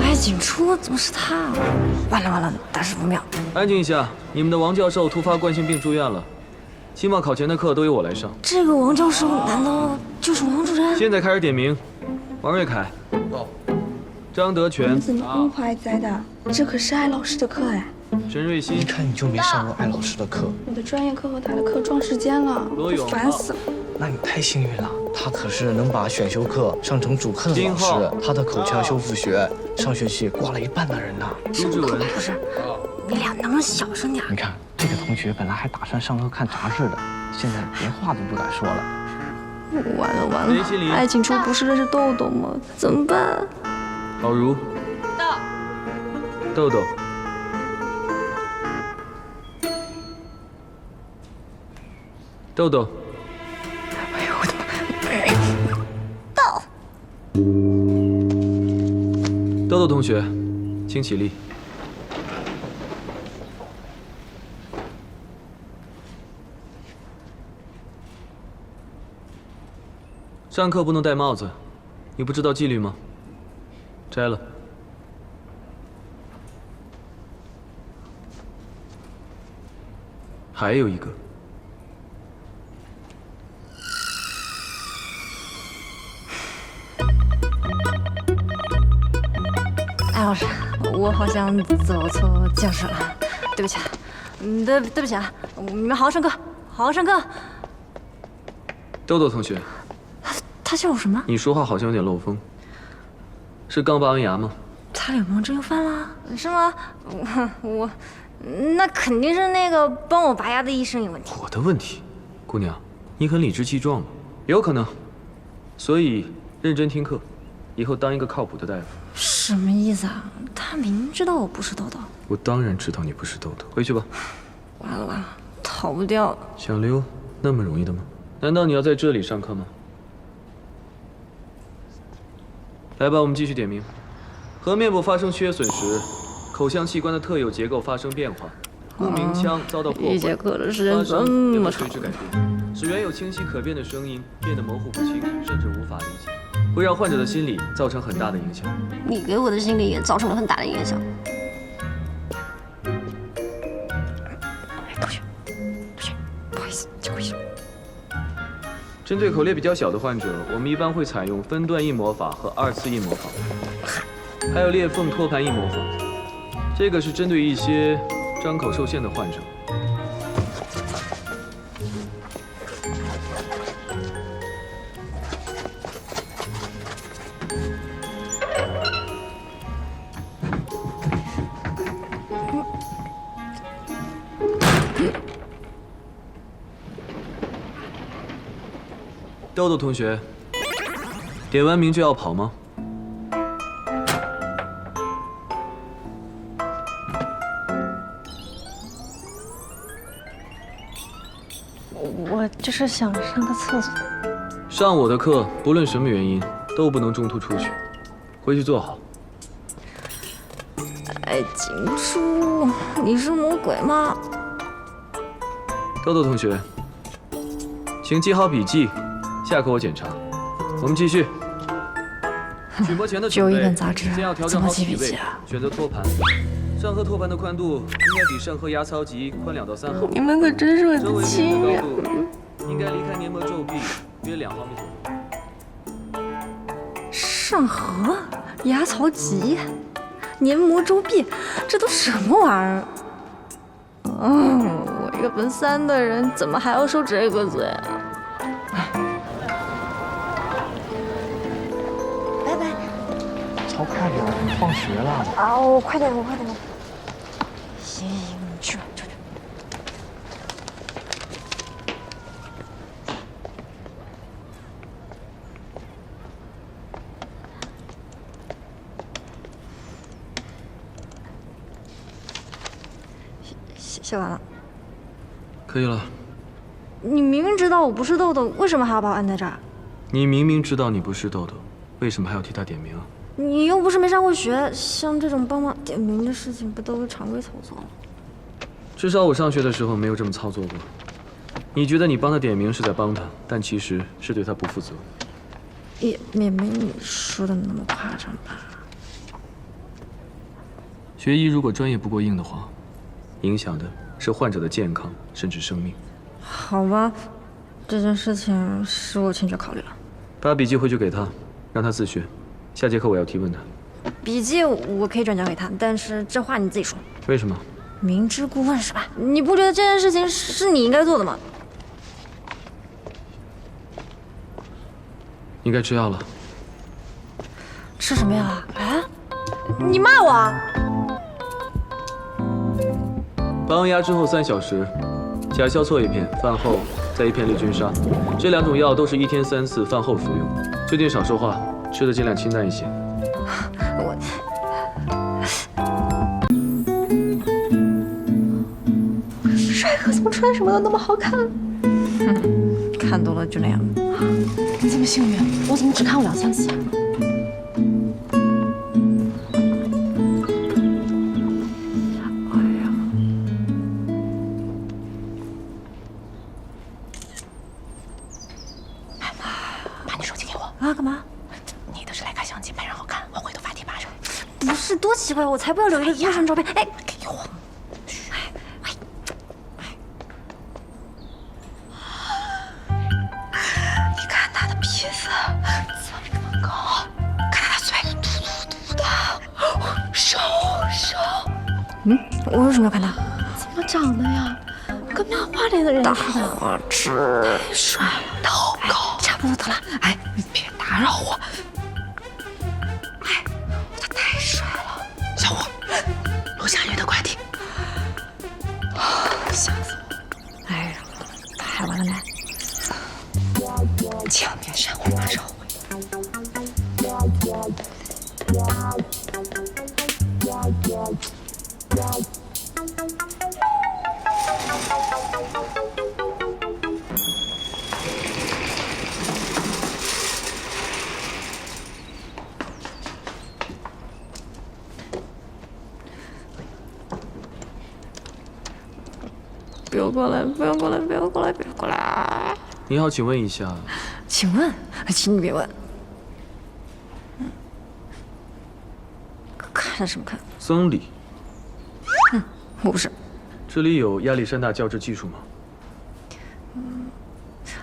白景初怎么是他？完了完了，大事不妙！安静一下，你们的王教授突发冠心病住院了，期末考前的课都由我来上。这个王教授难道就是王主任？现在开始点名：王瑞凯，到；张德全，你怎么这么快在的？这可是艾老师的课哎！陈瑞欣，一看你就没上过艾老师的课。我的专业课和他的课撞时间了，罗勇，烦死了。那你太幸运了，他可是能把选修课上成主课的老师。他的口腔修复学上学期挂了一半的人呢。朱志文，不是，你俩能不能小声点？你看这个同学本来还打算上课看杂志的，现在连话都不敢说了。完了完了，爱情初不是认识豆豆吗？怎么办？老如，豆豆。豆豆，哎呦我的妈！豆豆同学，请起立。上课不能戴帽子，你不知道纪律吗？摘了。还有一个。艾老师，我好像走错教室了，对不起，嗯，对对不起啊，你们好好上课，好好上课。豆豆同学，他叫我什么？你说话好像有点漏风，是刚拔完牙吗？他脸盲症又犯了，是吗？我 我，那肯定是那个帮我拔牙的医生有问题。我的问题，姑娘，你很理直气壮吗？有可能，所以认真听课，以后当一个靠谱的大夫。什么意思啊？他明明知道我不是豆豆。我当然知道你不是豆豆，回去吧。完了完了，逃不掉了。想溜，那么容易的吗？难道你要在这里上课吗？来吧，我们继续点名。和面部发生缺损时，口腔器官的特有结构发生变化，故鸣腔遭到破坏，一节课的时间这么长，随之改变，使原有清晰可辨的声音变得模糊不清，甚至无法理解，会让患者的心理造成很大的影响。你给我的心理也造成了很大的影响。同学，同学，不好意思，借过一下。针对口裂比较小的患者，我们一般会采用分段印模法和二次印模法，还有裂缝托盘印模法。这个是针对一些张口受限的患者。豆豆同学，点完名就要跑吗？我就是想上个厕所。上我的课，不论什么原因，都不能中途出去。回去坐好。哎景初，你是魔鬼吗？豆豆同学，请记好笔记，下课我检查。我们继续。取模前的准备，先要调整好体位，选择托盘。上颌托盘的宽度应该比上颌牙槽棘宽两到三毫米。你们可真是我的亲人。应该离开黏膜皱壁约两毫米左右。上颌、牙槽棘、黏膜周壁，这都什么玩意儿？嗯，个奔三的人，怎么还要受这个罪啊？拜拜。操，快点，放学了。啊，我快点，我快点。行行行，你去吧，去去。写写完了。可以了。你明明知道我不是豆豆，为什么还要把我按在这儿？你明明知道你不是豆豆，为什么还要替他点名啊？你又不是没上过学，像这种帮忙点名的事情，不都是常规操作吗？至少我上学的时候没有这么操作过。你觉得你帮他点名是在帮他，但其实是对他不负责。也也没你说的那么夸张吧。学医如果专业不过硬的话，影响的是患者的健康甚至生命。好吧，这件事情是我欠缺考虑了。把笔记回去给他，让他自学。下节课我要提问他。笔记我可以转交给他，但是这话你自己说。为什么？明知故问是吧？你不觉得这件事情是你应该做的吗？应该吃药了。吃什么药啊？啊？你骂我？拔牙之后三小时，甲硝唑一片，饭后再一片利菌沙。这两种药都是一天三次，饭后服用。最近少说话，吃的尽量清淡一些。我。帅哥怎么穿什么都那么好看？看多了就那样。你这么幸运，我怎么只看过两三次？才不要留一个陌生照片。哎，给我。你看他的鼻子这么高，看他嘴嘟嘟嘟的，手手。嗯，我为什么要看他？怎么长的呀？跟漫画里的人似的。大花痴，太帅了，好高。差不多得了。哎，你别打扰我。不你好，请问一下。请问，请你别问。看什么看？僧侣。哼，我不是。这里有亚历山大教制技术吗？嗯，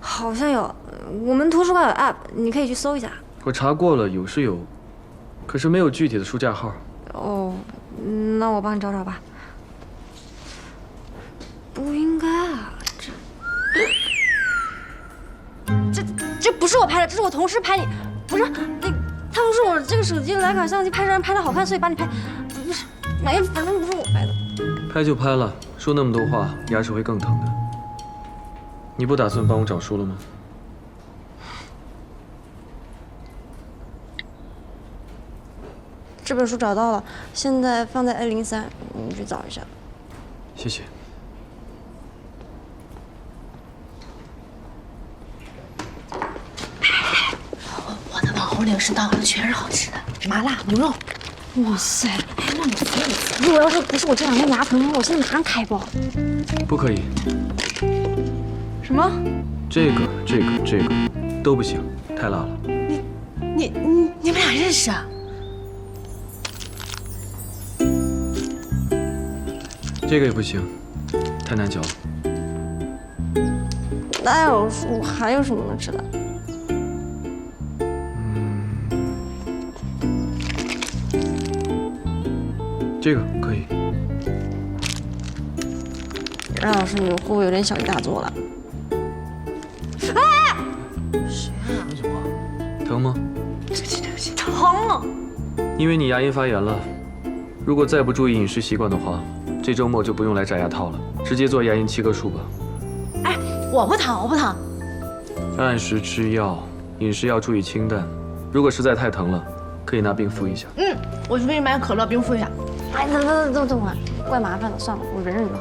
好像有。我们图书馆有 App，你可以去搜一下。我查过了，有是有，可是没有具体的书架号。哦，那我帮你找找吧。不应该啊，不是我拍的，这是我同事拍你，不是那他们说我这个手机徕卡相机拍照拍的好看，所以把你拍，不是，哎，反正不是我拍的。拍就拍了，说那么多话，牙齿会更疼的。你不打算帮我找书了吗？这本书找到了，现在放在 A 零三，你去找一下。谢谢。零食到了，全是好吃的，麻辣牛肉。哇塞！哎，那你扶一扶。如果要是不是我这两天牙疼，我现在马上开包。不可以。什么？这个、这个、这个都不行，太辣了。你、你、你、你们俩认识啊？这个也不行，太难嚼了。那要是还有什么能吃的？这个可以。冉老师，你会不会有点小题大做了？哎！谁啊？什么？疼吗？对不起，对不起，疼！因为你牙龈发炎了，如果再不注意饮食习惯的话，这周末就不用来摘牙套了，直接做牙龈切割术吧。哎，我不疼，我不疼。按时吃药，饮食要注意清淡。如果实在太疼了，可以拿冰敷一下。嗯，我去给你买可乐，冰敷一下。哎，等等等等会儿，怪麻烦的，算了，我忍忍就好。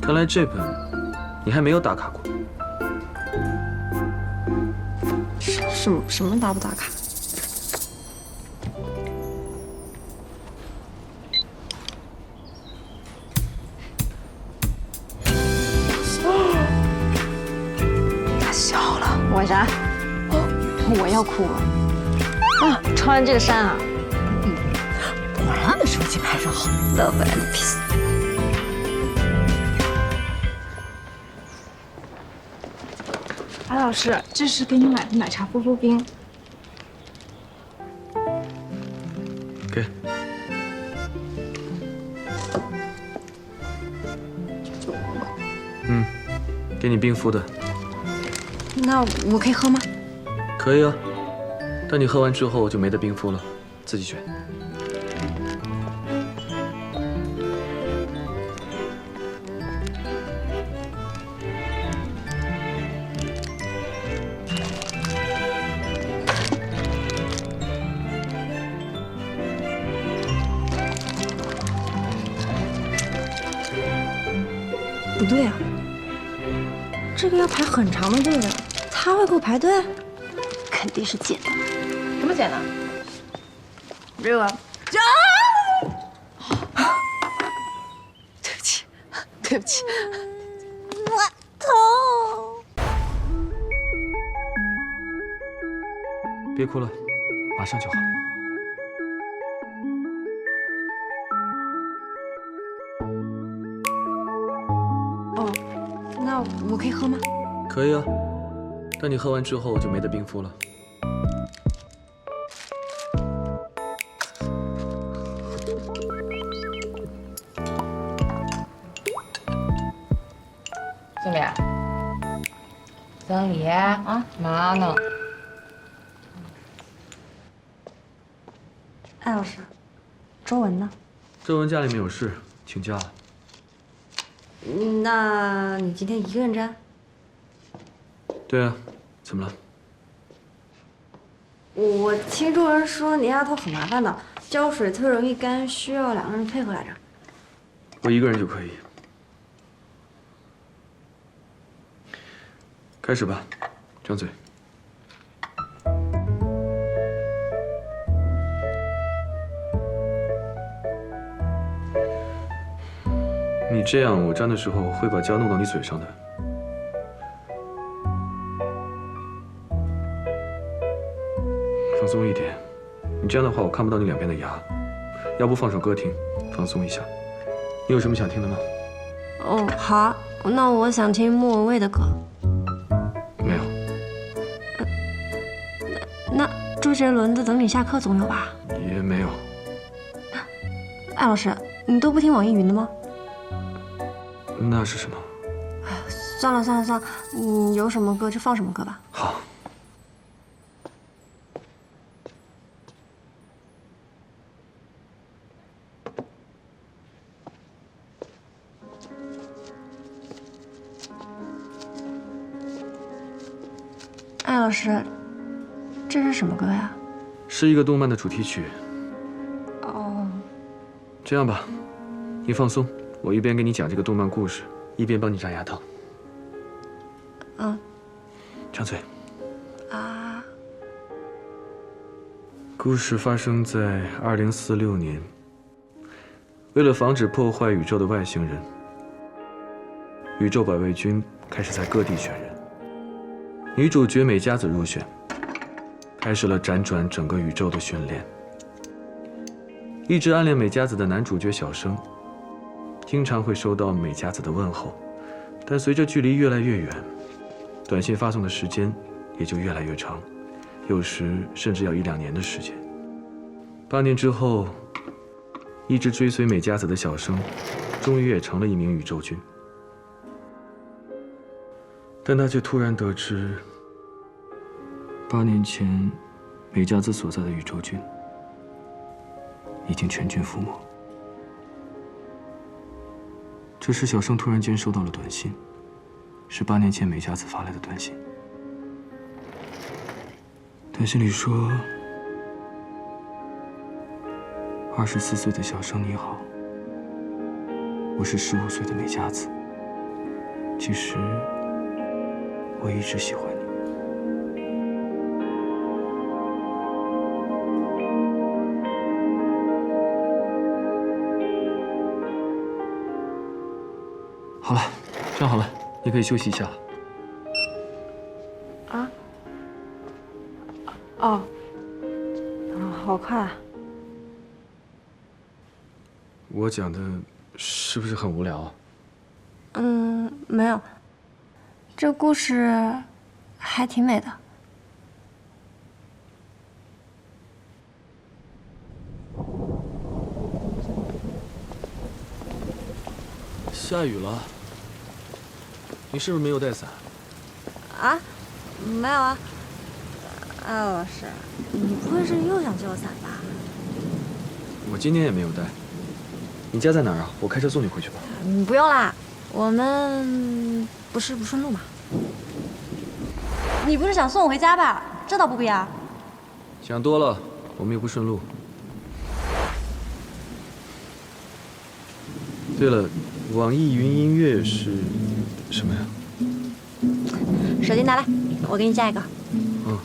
看来这本你还没有打卡过。什什么什么打不打卡？要哭了。啊，穿这个衫啊，嗯，果然把手机拍照好，love and peace。白老师，这是给你买的奶茶波波冰。给。嗯，给你冰敷的。那我可以喝吗？可以啊，但你喝完之后就没得冰敷了，自己选。不对啊，这个要排很长的队的，他会给我排队？肯定是捡的。什么捡的？这个。对不起，对不起，我痛。别哭了，马上就好。哦，那我可以喝吗？可以啊，但你喝完之后就没得冰敷了。经理，经理啊，嘛呢？艾老师，周文呢？周文家里面有事，请假了。那你今天一个人站？对啊，怎么了？我听众人说你丫头很麻烦的，浇水特容易干，需要两个人配合来着。我一个人就可以。开始吧，张嘴。你这样，我粘的时候会把胶弄到你嘴上的。放松一点，你这样的话我看不到你两边的牙。要不放首歌听，放松一下。你有什么想听的吗？哦，好啊，那我想听莫文蔚的歌。那周杰伦的《等你下课》总有吧？也没有。艾老师，你都不听网易云的吗？那是什么？哎，算了算了算了，你有什么歌就放什么歌吧。好。艾老师，这是什么歌呀？是一个动漫的主题曲。哦。这样吧，你放松。我一边给你讲这个动漫故事，一边帮你扎牙套。嗯，张嘴。啊。故事发生在二零四六年。为了防止破坏宇宙的外星人，宇宙保卫军开始在各地选人。女主角美佳子入选，开始了辗转整个宇宙的训练。一直暗恋美佳子的男主角小生。经常会收到美佳子的问候，但随着距离越来越远，短信发送的时间也就越来越长，有时甚至要一两年的时间。八年之后，一直追随美佳子的小生，终于也成了一名宇宙军。但他却突然得知，八年前美佳子所在的宇宙军已经全军覆没。这时，小生突然间收到了短信，是八年前美佳子发来的短信。短信里说：“二十四岁的小生你好，我是十五岁的美佳子。其实，我一直喜欢你站好了，你可以休息一下了。啊？哦，好快。我讲的是不是很无聊？嗯，没有。这故事还挺美的。下雨了，你是不是没有带伞？啊，没有啊。哎，老师，你不会是又想借我伞吧？我今天也没有带。你家在哪儿啊？我开车送你回去吧。嗯，不用啦，我们不是不顺路吗？你不是想送我回家吧？这倒不必啊。想多了，我们又不顺路。对了，网易云音乐是什么呀？手机拿来，我给你加一个。嗯。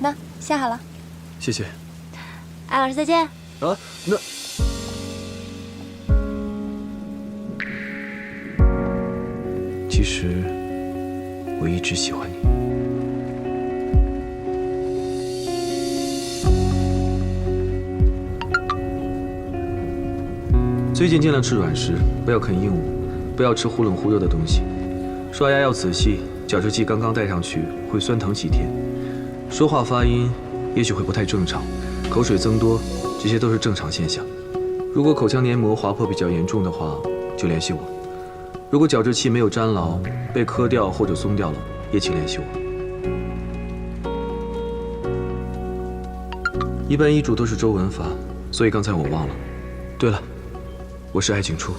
那下好了。谢谢。艾老师再见。啊，那其实我一直喜欢你。最近尽量吃软食，不要啃硬物，不要吃忽冷忽热的东西。刷牙要仔细，矫治器刚刚戴上去会酸疼几天。说话发音也许会不太正常，口水增多，这些都是正常现象。如果口腔黏膜划破比较严重的话，就联系我。如果矫治器没有粘牢，被磕掉或者松掉了，也请联系我。一般医嘱都是周文发，所以刚才我忘了。对了。我是艾景初。